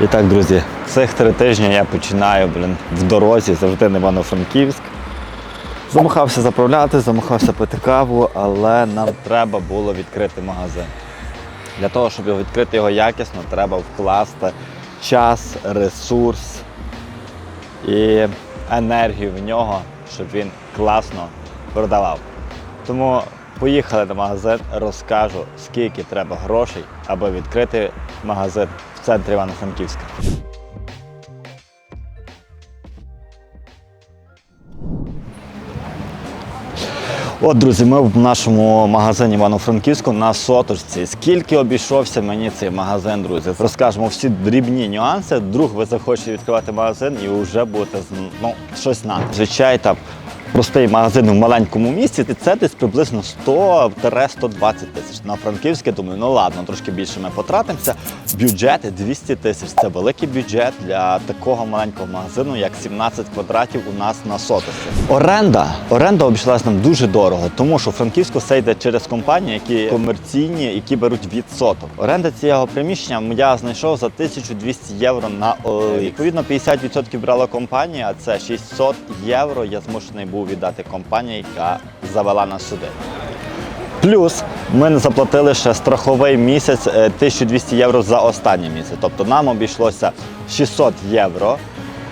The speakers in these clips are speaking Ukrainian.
І так, друзі, цих три тижні я починаю блін, в дорозі завжди на Івано-Франківськ. Замахався заправляти, замахався пити каву, але нам треба було відкрити магазин. Для того, щоб відкрити його якісно, треба вкласти час, ресурс і енергію в нього, щоб він класно продавав. Тому поїхали на магазин, розкажу, скільки треба грошей, аби відкрити магазин в центрі Івано-Франківська. От, друзі, ми в нашому магазині Івано-Франківську на соточці. Скільки обійшовся мені цей магазин, друзі? Розкажемо всі дрібні нюанси. Вдруг ви захочете відкривати магазин і вже будете ну, щось знати. Звичай там простий магазин в маленькому місті, це десь приблизно 100-120 тисяч. На Франківське думаю, ну ладно, трошки більше ми потратимося. Бюджет 200 тисяч. Це великий бюджет для такого маленького магазину, як 17 квадратів у нас на сотості. Оренда. Оренда обійшлась нам дуже дорого, тому що Франківську це йде через компанії, які комерційні, які беруть відсоток. Оренда цього приміщення я знайшов за 1200 євро на OLX. Відповідно, 50% брала компанія, а це 600 євро. Я змушений був віддати компанії, яка завела нас сюди. Плюс ми не заплатили ще страховий місяць е, 1200 євро за останній місяць. Тобто нам обійшлося 600 євро.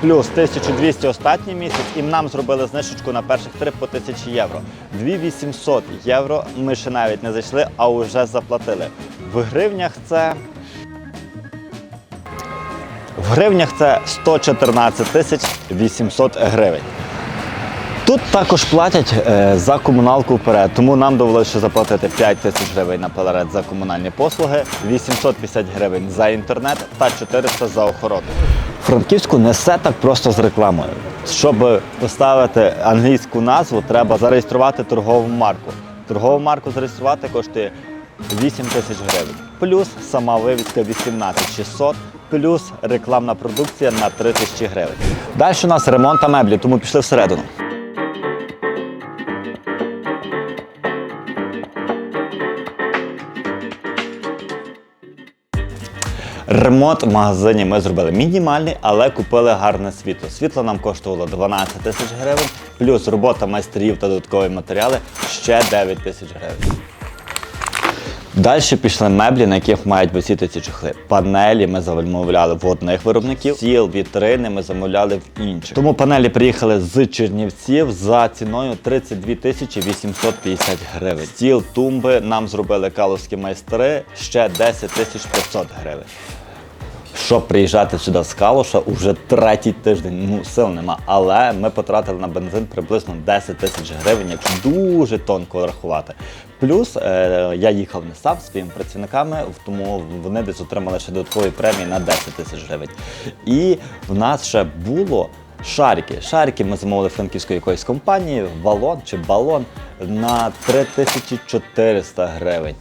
Плюс 1200 останній місяць, і нам зробили знижечку на перших три по 1000 євро. 2800 євро ми ще навіть не зайшли, а вже заплатили. В гривнях це. В гривнях це 114 тисяч 800 гривень. Тут також платять е, за комуналку вперед, тому нам довелося заплатити 5 тисяч гривень наперед за комунальні послуги, 850 гривень за інтернет та 400 за охорону. Франківську не все так просто з рекламою. Щоб поставити англійську назву, треба зареєструвати торгову марку. Торгову марку зареєструвати коштує 8 тисяч гривень. Плюс сама вивіска 18 600, плюс рекламна продукція на 3 тисячі гривень. Далі у нас ремонт та меблі, тому пішли всередину. Ремонт в магазині ми зробили мінімальний, але купили гарне світло. Світло нам коштувало 12 тисяч гривень, плюс робота майстрів та додаткові матеріали ще 9 тисяч гривень. Далі пішли меблі, на яких мають висіти ці чохли. Панелі ми замовляли в одних виробників, стіл, вітрини ми замовляли в інших. Тому панелі приїхали з Чернівців за ціною 32 тисячі 850 гривень. Стіл, тумби нам зробили каловські майстри ще 10 тисяч 500 гривень. Щоб приїжджати сюди з Калуша, уже третій тиждень, ну сил нема. Але ми потратили на бензин приблизно 10 тисяч гривень, якщо дуже тонко рахувати. Плюс е, я їхав не сам своїми працівниками, тому вони десь отримали ще додаткові премії на 10 тисяч гривень. І в нас ще було. Шарики. Шарики ми замовили франківської якоїсь компанії, валон чи балон на 3400 гривень.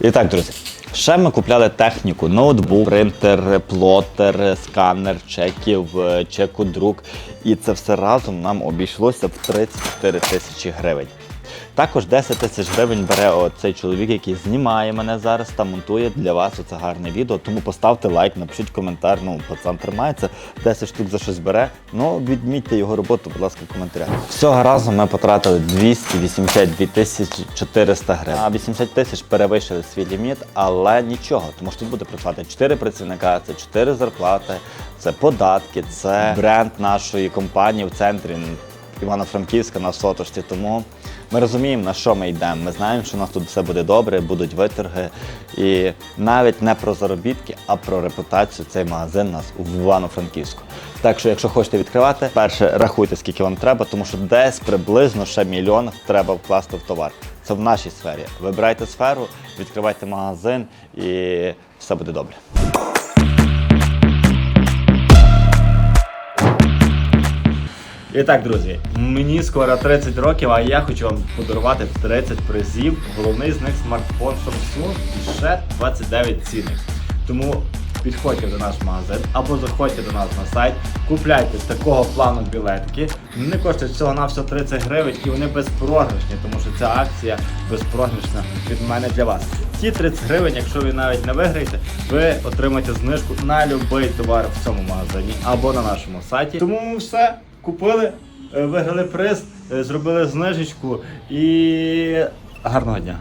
І так, друзі, ще ми купляли техніку: ноутбук, принтер, плотер, сканер, чеків, е, чекодрук. І це все разом нам обійшлося в 34 тисячі гривень. Також 10 тисяч гривень бере цей чоловік, який знімає мене зараз та монтує для вас оце гарне відео. Тому поставте лайк, напишіть коментар. Ну, пацан тримається, 10 штук за щось бере. Ну, відмітьте його роботу, будь ласка, в коментарях. Всього разу ми потратили 282 тисячі 400 гривень. А 80 тисяч перевищили свій ліміт, але нічого, тому що тут буде працювати 4 працівника, це 4 зарплати, це податки, це бренд нашої компанії в центрі. Івано-Франківська на сотошці. Тому ми розуміємо, на що ми йдемо. Ми знаємо, що у нас тут все буде добре, будуть виторги. І навіть не про заробітки, а про репутацію цей магазин у нас в Івано-Франківську. Так що, якщо хочете відкривати, перше рахуйте, скільки вам треба, тому що десь приблизно ще мільйон треба вкласти в товар. Це в нашій сфері. Вибирайте сферу, відкривайте магазин і все буде добре. І так, друзі, мені скоро 30 років, а я хочу вам подарувати 30 призів. Головний з них смартфон Samsung і ще 29 цінних. Тому підходьте до наш магазин або заходьте до нас на сайт, купляйте з такого плану білетки. Вони коштують всього на всього 30 гривень і вони безпрограшні, тому що ця акція безпрограшна від мене для вас. Ті 30 гривень, якщо ви навіть не виграєте, ви отримаєте знижку на будь-який товар в цьому магазині або на нашому сайті. Тому все купили, е, виграли приз, е, зробили знижечку і гарного дня.